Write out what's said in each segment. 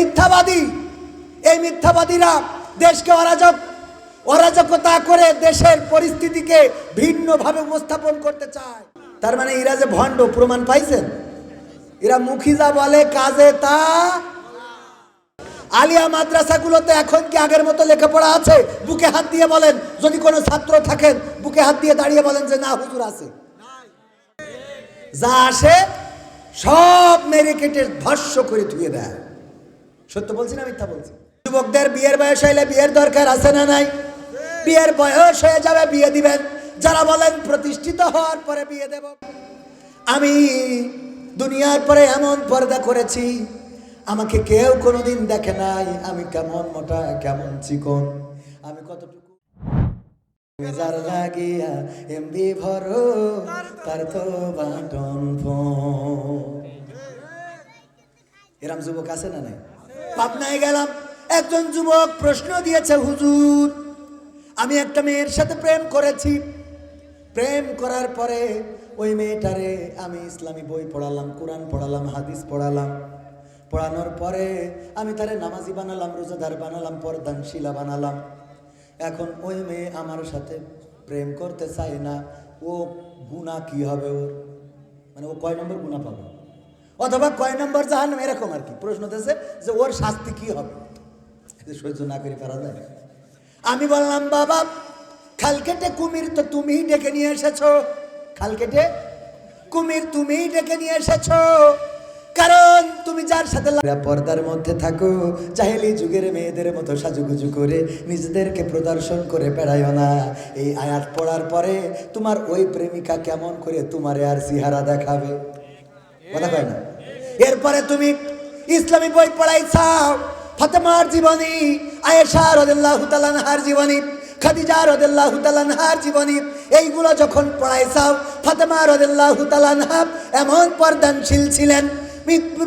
মিথ্যাবাদী। এই মিথ্যাবাদীরা দেশকে অরাজক, অরাজকতা করে দেশের পরিস্থিতিকে ভিন্নভাবে উপস্থাপন করতে চায়। তার মানে এরা যে ভণ্ড, প্রমাণ পাইছেন? এরা মুখী যা বলে, কাজে তা আলিয়া মাদ্রাসাগুলোতে এখন কি আগের মতো লেখাপড়া আছে? বুকে হাত দিয়ে বলেন, যদি কোনো ছাত্র থাকেন, বুকে হাত দিয়ে দাঁড়িয়ে বলেন যে, না, হুজুর আছে। যা আসে, সব মেরে কেটে ভস্য করে ধুয়ে দেয়। সত্য বলছি না মিথ্যা বলছি? যুবকদের বিয়ের বয়স হইলে বিয়ের দরকার আছে না নাই? বিয়ের বয়স হয়ে যাবে, বিয়ে দিবেন। যারা বলেন প্রতিষ্ঠিত হওয়ার পরে বিয়ে দেব। আমি দুনিয়ার পরে এমন পর্দা করেছি, আমাকে কেউ কোনোদিন দেখে নাই। আমি কেমন মোটা, কেমন চিকন, আমি কতটুকু মেজার লাগিয়া এমবি ভরো, তার তো বাটন ফোন। এরম যুবক আছে না নাই? পাবনায় গেলাম। একজন যুবক প্রশ্ন দিয়েছে, হুজুর, আমি একটা মেয়ের সাথে প্রেম করেছি। প্রেম করার পরে ওই মেয়েটারে আমি ইসলামী বই পড়ালাম, কোরআন পড়ালাম, হাদিস পড়ালাম। পড়ানোর পরে আমি তারে নামাজি বানালাম, রোজাদার বানালাম, পর্দানশীলা বানালাম। এখন ওই মেয়ে আমার সাথে প্রেম করতে চায় না। ও গুণা কি হবে ওর? মানে ও কয় নম্বর গুণা পাবে? অথবা কয় নম্বর জাহান এরকম আর কি। প্রশ্ন দিয়েছে যে ওর শাস্তি কি হবে? সহ্য না করে পারা যায় আমি বললাম, বাবা খাল কেটে কুমির তো তুমিই ডেকে নিয়ে এসেছ। খাল কেটে কুমির তুমিই ডেকে নিয়ে এসেছ। কারণ তুমি যার সাথে পর্দার মধ্যে থাকো চাহেলি যুগের মেয়েদের মতো সাজুগুজু করে নিজেদেরকে প্রদর্শন করে বেড়াইও না। এই আয়াত পড়ার পরে তোমার ওই প্রেমিকা কেমন করে তোমারে আর সিহারা দেখাবে? কথা কয় না? এরপরে তুমি ইসলামী বই পড়াইছাও, ফাতেমার জীবনী আয়েশার রাদিয়াল্লাহু তাআলার জীবনী, খাদিজা রাদিয়াল্লাহু তাআলার জীবনী, এইগুলো যখন পড়াইছাও, ফাতেমা রাদিয়াল্লাহু তাআলা এমন পর্দানশীল ছিলেন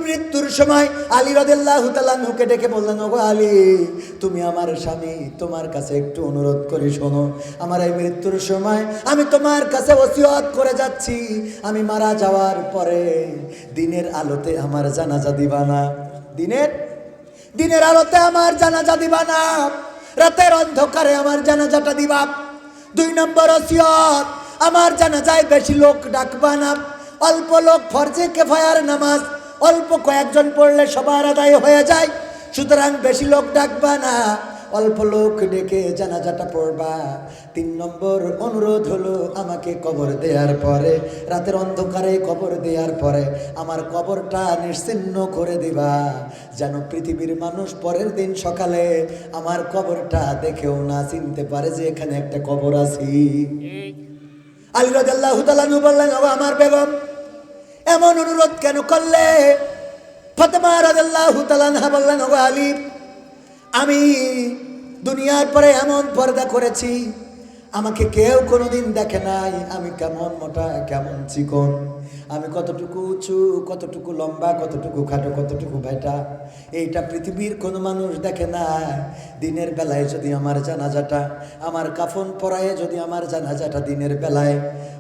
মৃত্যুর সময় আলী রাদিয়াল্লাহু তাআলাকে ডেকে বললেন, ওগো আলী, তুমি আমার স্বামী, তোমার কাছে একটু অনুরোধ করি শোনো। আমার এই মৃত্যুর সময় আমি তোমার কাছে ওসিয়ত করে যাচ্ছি। আমি মারা যাওয়ার পরে দিনের আলোতে আমার জানাজা দিবা না। দিনের? দিনের আলোতে আমার জানাজা দিবা না। রাতের অন্ধকারে আমার জানাজাটা দিবা। দুই নম্বর ওসিয়ত, আমার জানাজায় বেশি লোক ডাকবা না। অল্প লোক ফরজে কেফায়ার নামাজ অল্প কয়েকজন পড়লে সবার আদায় হয়ে যায়। সুতরাং বেশি লোক ডাকবা না। অল্প লোক ডেকে জানাজাটা পড়বা। তিন নম্বর অনুরোধ হলো আমাকে কবর দেওয়ার পরে রাতের অন্ধকারে কবর দেওয়ার পরে আমার কবরটা নিশ্চিন্ন করে দিবা। যেন পৃথিবীর মানুষ পরের দিন সকালে আমার কবরটা দেখেও না চিনতে পারে যে এখানে একটা কবর আছি। আলী তালানু বললেন আমার বেগম এমন অনুরোধ কেন করলে? আমি দুনিয়ার পরে এমন পর্দা করেছি, আমাকে কেউ কোনোদিন দেখে নাই। আমি কেমন মোটা, কেমন চিকন? আমি কতটুকু উঁচু, কতটুকু লম্বা, কতটুকু খাটো, কতটুকু ভেটা এইটা পৃথিবীর কোনো মানুষ দেখে না। দিনের বেলায় যদি আমার জানাজাটা, আমার কাফন পরায়ে যদি আমার জানাজাটা দিনের বেলায়,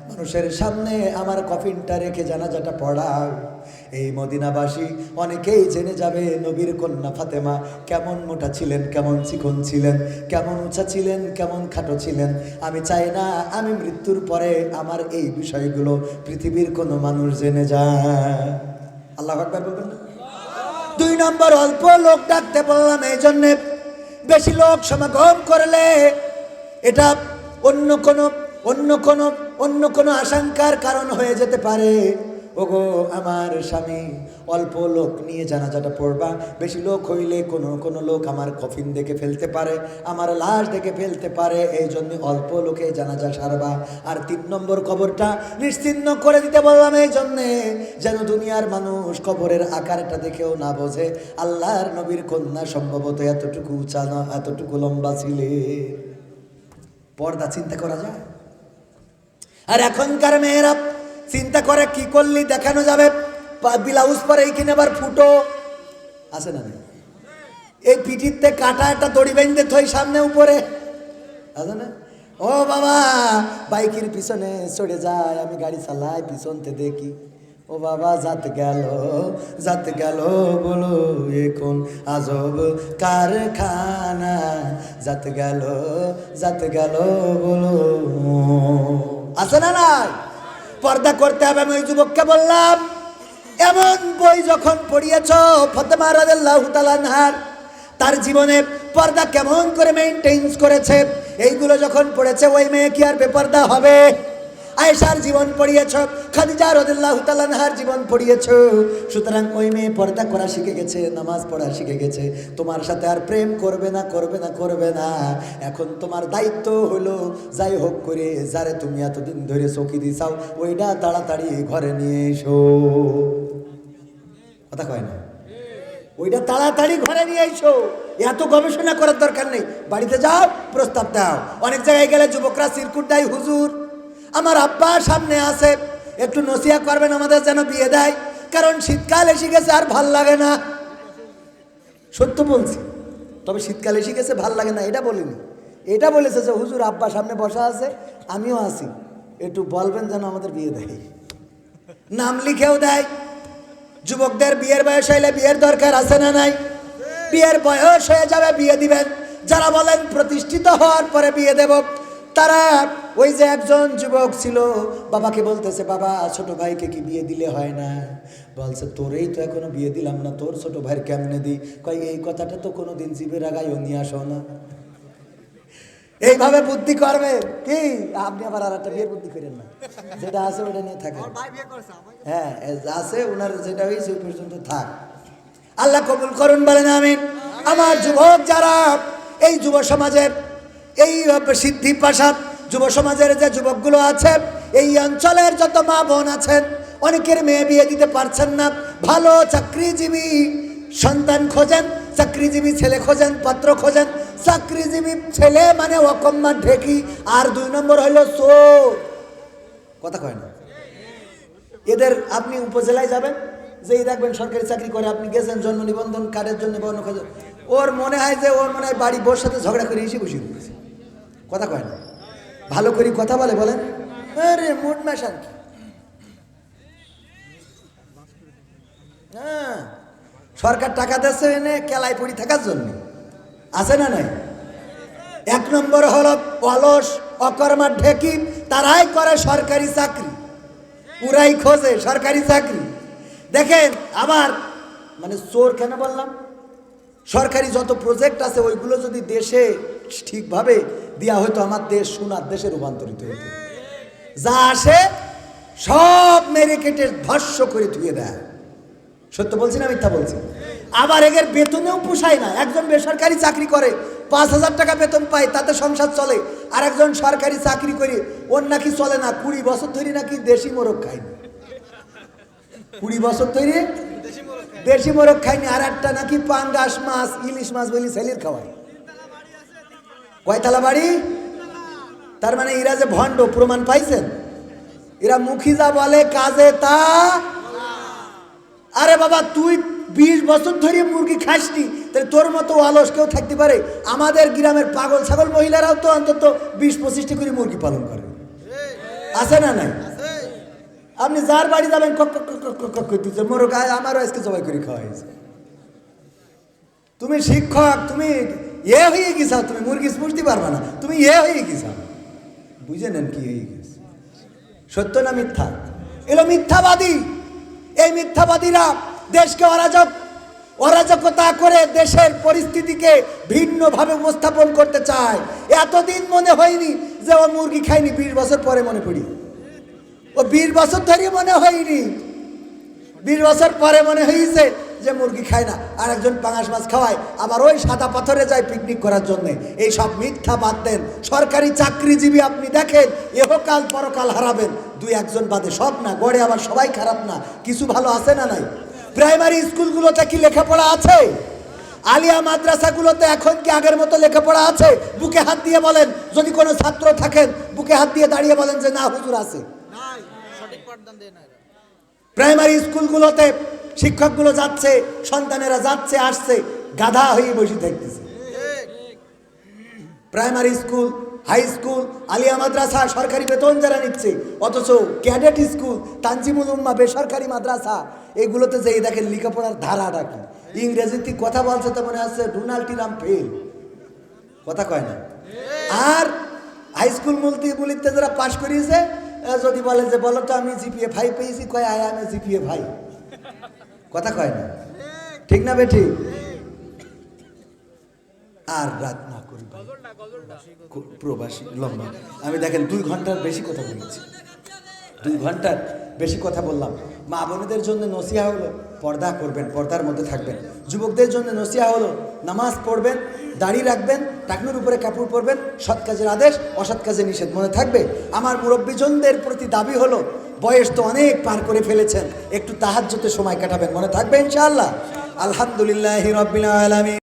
মানুষের সামনে আমার কফিনটা রেখে জানাজাটা পড়াও। এই মদিনাবাসী অনেকেই জেনে যাবে, নবীর কন্যা ফাতেমা কেমন মোটা ছিলেন, কেমন চিকন ছিলেন, কেমন উঁচা ছিলেন, কেমন খাটো ছিলেন। আমি চাই না আমি মৃত্যুর পরে আমার এই বিষয়গুলো পৃথিবীর কোনো মানুষ জেনে যায়। আল্লাহ বলবেন না? দুই নম্বর, অল্প লোক ডাকতে বললাম, এই জন্যে বেশি লোক সমাগম করলে এটা অন্য কোনো অন্য কোনো অন্য কোনো আশঙ্কার কারণ হয়ে যেতে পারে। ওগো, আমার স্বামী, অল্প লোক নিয়ে জানাজাটা পড়বা। বেশি লোক হইলে কোনো কোনো লোক আমার কফিন দেখে ফেলতে পারে, আমার লাশ দেখে ফেলতে পারে এই জন্য অল্প লোকে জানাজা সারবা। আর তিন নম্বর কবরটা নিশ্চিন্ন করে দিতে বললাম এই জন্যে যেন দুনিয়ার মানুষ কবরের আকারটা দেখেও না বোঝে। আল্লাহর নবীর কন্যা সম্ভবত এতটুকু উঁচা এতটুকু লম্বা ছিলে পর্দা চিন্তা করা যায়। আর এখনকার মেয়েরা চিন্তা করে কি করলি দেখানো যাবে? ব্লাউজ পরে এইখানে আবার ফুটো। আছে না? এই পিঠিতে কাটা একটা দড়ি বেঁধে থই সামনে উপরে। আছে না? ও বাবা, বাইকের পিছনে চড়ে যায়, আমি গাড়ি চালাই, পিছনতে দেখি। ও বাবা, জাত গেল জাত গেল বলো এখন আজব কারখানা। জাত গেল জাত গেল বলো। আছে না নাই? পর্দা করতে হবে, আমি ওই যুবককে বললাম, এমন বই যখন পড়িয়েছ, ফতেমা আনহার, তার জীবনে পর্দা কেমন করে মেনটেন্স করেছে? এইগুলো যখন পড়েছে, ওই মেয়ে কি আর বেপর্দা হবে? আয়েশার জীবন পড়িয়েছ, খাদিজা রাদিয়াল্লাহু তাআলা আনহার জীবন পড়িয়েছ। সুতরাং ওই মেয়ে পর্দা করা শিখে গেছে, নামাজ পড়া শিখে গেছে। তোমার সাথে আর প্রেম করবে না করবে না করবে না। এখন তোমার দায়িত্ব হলো, যাই হোক করে, যারে তুমি এতদিন ধরে চকি দিছাও ওইটা তাড়াতাড়ি ঘরে নিয়ে এসো। কথা কয় না? ওইটা তাড়াতাড়ি ঘরে নিয়ে এসো। এত গবেষণা করার দরকার নেই। বাড়িতে যাও, প্রস্তাব দাও। অনেক জায়গায় গেলে যুবকরা সিরকুট দেয়, হুজুর। আমার আব্বা সামনে আছে, একটু নসিয়া করবেন, আমাদের যেন বিয়ে দেয়। কারণ শীতকাল এসে গেছে, আর ভালো লাগে না। সত্য বলছি, তবে শীতকাল এসে গেছে, ভালো লাগে না, এটা বলিনি। এটা বলেছে যে, হুজুর আব্বা সামনে বসা আছে, আমিও আছি। একটু বলবেন যেন আমাদের বিয়ে দেয়। নাম লিখেও দেয়, যুবকদের বিয়ের বয়স হইলে বিয়ের দরকার আছে না নাই? বিয়ের বয়স হয়ে যাবে, বিয়ে দিবেন। যারা বলেন, প্রতিষ্ঠিত হওয়ার পরে বিয়ে দেব। তারা ওই যে একজন যুবক ছিল বাবাকে বলতেছে বাবা ছোট ভাইকে কি বিয়ে দিলে হয় না? বলছে তোরেই তো এখনও বিয়ে দিলাম না তোর ছোট ভাইয়ের কেমনে দিই কই এই কথাটা তো কোনো দিন জীবের আগায়ও নিয়ে আসো না। এইভাবে বুদ্ধি করবে? কি? আপনি আবার আর একটা বিয়ের বুদ্ধি করেন না। যেটা আছে ওটা নিয়ে থাকেন। হ্যাঁ আছে ওনার যেটা হয়েছে ওই পর্যন্ত থাক। আল্লাহ কবুল করুন বলেন আমি আমার যুবক যারা এই যুব সমাজের এই সিদ্ধি প্রাসাদ, যুব সমাজের যে যুবকগুলো আছে, এই অঞ্চলের যত মা বোন আছেন, অনেকের মেয়ে বিয়ে দিতে পারছেন না। ভালো চাকরিজীবী সন্তান খোঁজেন, চাকরিজীবী ছেলে খোঁজেন, পাত্র খোঁজেন। চাকরিজীবী ছেলে মানে অকম্মা ঢেকি, আর দুই নম্বর হইল চোর। কথা কয় না? এদের আপনি উপজেলায় যাবেন, যেই দেখবেন সরকারি চাকরি করে, আপনি গেছেন জন্ম নিবন্ধন, কার্ডের জন্য নিবন্ধন খোঁজে ওর মনে হয় যে, ওর মনে হয় বাড়ি বোর সাথে ঝগড়া করে এসে বসে কথা কয় না? ভালো করে কথা বলে, বলেন। আরে মুড মেশান কি? হ্যাঁ সরকার টাকা দিচ্ছে এনে কেলায় পড়ি থাকার জন্য। আছে না নাই? এক নম্বর হলো অলস, অকর্মার ঢেকি, তারাই করে সরকারি চাকরি। পুরাই খোঁজে সরকারি চাকরি। দেখেন, আবার মানে চোর কেন বললাম? সরকারি যত প্রজেক্ট আছে, ওইগুলো যদি দেশে ঠিকভাবে দেওয়া হয়তো আমার দেশ সোনার দেশে রূপান্তরিত হতো যা আসে সব মেরে কেটে ধর্ষ করে ধুয়ে দেয়। সত্য বলছি না মিথ্যা বলছি? আবার এদের বেতনেও পোষায় না। একজন বেসরকারি চাকরি করে পাঁচ হাজার টাকা বেতন পায় তাতে সংসার চলে। আর একজন সরকারি চাকরি করে ওর নাকি চলে না। কুড়ি বছর ধরে নাকি দেশি মোরগ খায়নি। কুড়ি বছর ধরে দেশি মোরগ খায়নি। আর একটা নাকি পাঙ্গাস মাছ ইলিশ মাছ বলি ছেলির খাওয়ায়। কয়তলা বাড়ি? তার মানে এরা যে ভণ্ড, প্রমাণ পাইছেন? এরা মুখী যা বলে, কাজে তা আরে বাবা, তুই বিশ বছর ধরে মুরগি খাসনি, তাহলে তোর মতো অলস কেউ থাকতে পারে? আমাদের গ্রামের পাগল ছাগল মহিলারাও তো অন্তত বিশ পঁচিশটি করে মুরগি পালন করে। আছে না নাই? আপনি যার বাড়ি যাবেন মোর গায়ে আমারও আজকে জবাই করে খাওয়া হয়েছে তুমি শিক্ষক, তুমি এ হয়ে গেছাও তুমি মুরগি পুষতে পারবে না। তুমি এ হয়ে গেছাও বুঝে নেন কি হয়ে গেছে। সত্য না মিথ্যা? এলো মিথ্যাবাদী। এই মিথ্যাবাদীরা দেশকে অরাজক, অরাজকতা করে দেশের পরিস্থিতিকে ভিন্নভাবে উপস্থাপন করতে চায়। এতদিন মনে হয়নি যে ও মুরগি খায়নি, বিশ বছর পরে মনে পড়ি। ও বিশ বছর ধরে মনে হয়নি। বিশ বছর পরে মনে হয়েছে যে মুরগি খায় না আর একজন পাঙাশ মাছ খাওয়ায় আবার ওই সাদা পাথরে যায় পিকনিক করার জন্য। এই সব মিথ্যা বাদ দেন। সরকারি চাকরিজীবী আপনি দেখেন এহকাল পরকাল হারাবেন। দুই একজন বাদে সব না গড়ে আবার সবাই খারাপ না। কিছু ভালো আছে না নাই? প্রাইমারি স্কুলগুলোতে কি লেখাপড়া আছে? আলিয়া মাদ্রাসাগুলোতে এখন কি আগের মতো লেখাপড়া আছে? বুকে হাত দিয়ে বলেন যদি কোনো ছাত্র থাকেন বুকে হাত দিয়ে দাঁড়িয়ে বলেন যে না হুজুর আছে। প্রাইমারি স্কুলগুলোতে শিক্ষকগুলো যাচ্ছে, সন্তানেরা যাচ্ছে, আসছে, গাধা হয়ে বসে থাকতেছে। Primary school, high school, Alia মাদ্রাসা, সরকারি বেতন যারা নিচ্ছে, অথচ ক্যাডেট স্কুল, তানজিমুল উম্মা বেসরকারি মাদ্রাসা, এগুলোতে যেই দেখেন লেখাপড়ার ধারাটা কি? ইংরেজিতে কথা বলছে তো মনে হচ্ছে ডোনাল্ড ট্রাম্প ফেল। কথা কয় না? আর হাই স্কুল মুলতি বলিতে যারা পাশ করিয়েছে যদি বলে যে, বলো তো আমি জিপিএ ফাইভ পেয়েছি, কয়, আয়, আমি জিপিএ ভাই কথা কয় না? ঠিক না বেঠি? আর রাত না করি প্রবাসী, লম্বা। আমি দেখেন, দুই ঘণ্টার বেশি কথা বলেছি। দুই ঘণ্টার বেশি কথা বললাম। মা বোনেদের জন্য নসিহা হলো, পর্দা করবেন, পর্দার মধ্যে থাকবেন। যুবকদের জন্য নসিহা হলো, নামাজ পড়বেন, দাড়ি রাখবেন, টাকনুর উপরে কাপড় পরবেন, সৎ কাজের আদেশ, অসৎ কাজে নিষেধ মনে থাকবে। আমার মুরব্বীজনদের প্রতি দাবি হলো বয়স তো অনেক পার করে ফেলেছেন। একটু তাহাজ্যতে সময় কাটাবেন, মনে থাকবে ইনশাআল্লাহ? আলহামদুলিল্লাহ রবিল আলমী